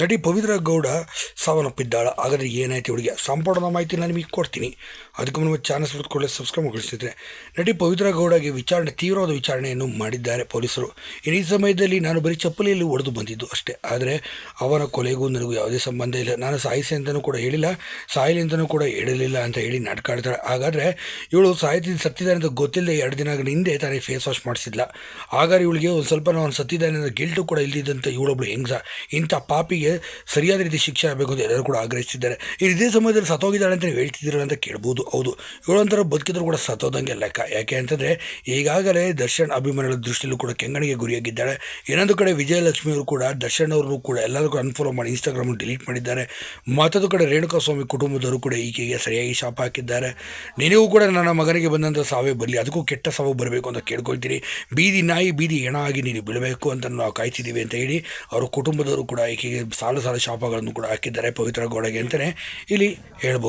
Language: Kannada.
ನಟಿ ಪವಿತ್ರ ಗೌಡ ಸಾವನ್ನಪ್ಪಿದ್ದಾಳ. ಹಾಗಾದರೆ ಏನಾಯ್ತು ಇವಳಿಗೆ? ಸಂಪೂರ್ಣ ಮಾಹಿತಿ ನಾನು ನಿಮಗೆ ಕೊಡ್ತೀನಿ. ಅದಕ್ಕೆ ನಮ್ಮ ಚಾನಲ್ ಸುತ್ತಕೊಳ್ಳಿ ಸಬ್ಸ್ಕ್ರೈಬ್ ಮುಗಿಸ್ತಿದ್ರೆ ನಟಿ ಪವಿತ್ರ ಗೌಡಗೆ ವಿಚಾರಣೆ, ತೀವ್ರವಾದ ವಿಚಾರಣೆಯನ್ನು ಮಾಡಿದ್ದಾರೆ ಪೊಲೀಸರು. ಈ ಸಮಯದಲ್ಲಿ ನಾನು ಬರೀ ಚಪ್ಪಲಿಯಲ್ಲಿ ಒಡೆದು ಬಂದಿದ್ದು ಅಷ್ಟೇ. ಆದರೆ ಅವನ ಕೊಲೆಗೂ ನನಗೂ ಯಾವುದೇ ಸಂಬಂಧ ಇಲ್ಲ. ನಾನು ಸಾಯಿಸಿ ಅಂತಲೂ ಕೂಡ ಹೇಳಿಲ್ಲ. ಸಾಯಲಿ ಅಂತಲೂ ಕೂಡ ಹೇಳಲಿಲ್ಲ ಅಂತ ಹೇಳಿ ನಾಟಕ ಆಡ್ತಾಳೆ ಹಾಗಾದರೆ ಇವಳು ಸಾಯ್ತಿದ್ದು ಸತ್ತಿದ್ದಾನೆ ಅಂತ ಗೊತ್ತಿಲ್ಲದೆ ಎರಡು ದಿನಗಳ ಹಿಂದೆ ತಾನೇ ಫೇಸ್ ವಾಶ್ ಮಾಡಿಸಿದ್ಲ. ಹಾಗಾದ್ರೆ ಇವಳಿಗೆ ಒಂದು ಸ್ವಲ್ಪ ನಾನು ಸತ್ತಿದ್ದಾನೆ ಅನ್ನೋ ಗಿಲ್ಟು ಕೂಡ ಇಲ್ಲದಿದ್ದಂಥ ಇವಳೊಬ್ಳು ಹೆಂಗ್ಸ? ಇಂಥ ಪಾಪಿಗೆ ಸರಿಯಾದ ರೀತಿ ಶಿಕ್ಷೆ ಆಗಬೇಕು ಅಂತ ಎಲ್ಲರೂ ಕೂಡ ಆಗ್ರಹಿಸಿದ್ದಾರೆ ಈ ಇದೇ ಸಮಯದಲ್ಲಿ ಸತ್ತೋಗಿದ್ದಾಳೆ ಅಂತ ನೀವು ಹೇಳ್ತಿದ್ದೀರಲ್ಲ ಅಂತ ಕೇಳ್ಬೋದು. ಹೌದು. ಇವಳೊಂಥರ ಬದುಕಿದ್ರು ಕೂಡ ಸತ್ತೋದಂಗೆ ಲೆಕ್ಕ. ಯಾಕೆ ಅಂತಂದರೆ ಈಗಾಗಲೇ ದರ್ಶನ್ ಅಭಿಮಾನಿಗಳ ದೃಷ್ಟಿಯಲ್ಲೂ ಕೂಡ ಕೆಂಗಣಿಗೆ ಗುರಿಯಾಗಿದ್ದಾಳೆ. ಇನ್ನೊಂದು ಕಡೆ ವಿಜಯಲಕ್ಷ್ಮಿ ಅವರು ಕೂಡ ದರ್ಶನ್ ಅವರು ಕೂಡ ಎಲ್ಲರಿಗೂ ಅನ್ಫಾಲೋ ಮಾಡಿ ಇನ್ಸ್ಟಾಗ್ರಾಮ್ ಡಿಲೀಟ್ ಮಾಡಿದ್ದಾರೆ. ಮತ್ತೊಂದು ಕಡೆ ರೇಣುಕಾಸ್ವಾಮಿ ಕುಟುಂಬದವರು ಕೂಡ ಈಕೆಗೆ ಸರಿಯಾಗಿ ಶಾಪ ಹಾಕಿದ್ದಾರೆ. ನಿನಗೂ ಕೂಡ ನನ್ನ ಮಗನಿಗೆ ಬಂದಂಥ ಸಾವೇ ಬರಲಿ. ಅದಕ್ಕೂ ಕೆಟ್ಟ ಸಾವು ಬರಬೇಕು ಅಂತ ಕೇಳ್ಕೊಳ್ತೀನಿ ಬೀದಿ ನಾಯಿ, ಬೀದಿ ಹೆಣ ಆಗಿ ನೀನು ಬೀಳಬೇಕು ಅಂತ ನಾವು ಕಾಯ್ತಿದ್ದೀವಿ ಅಂತ ಹೇಳಿ ಅವರ ಕುಟುಂಬದವರು ಕೂಡ ಈಕೆಗೆ ಸಾಲು ಸಾಲು ಶಾಪಗಳನ್ನು ಕೂಡ ಹಾಕಿದ್ದಾರೆ ಪವಿತ್ರ ಗೋಡೆಗೆ ಅಂತಲೇ ಇಲ್ಲಿ ಹೇಳ್ಬೋದು.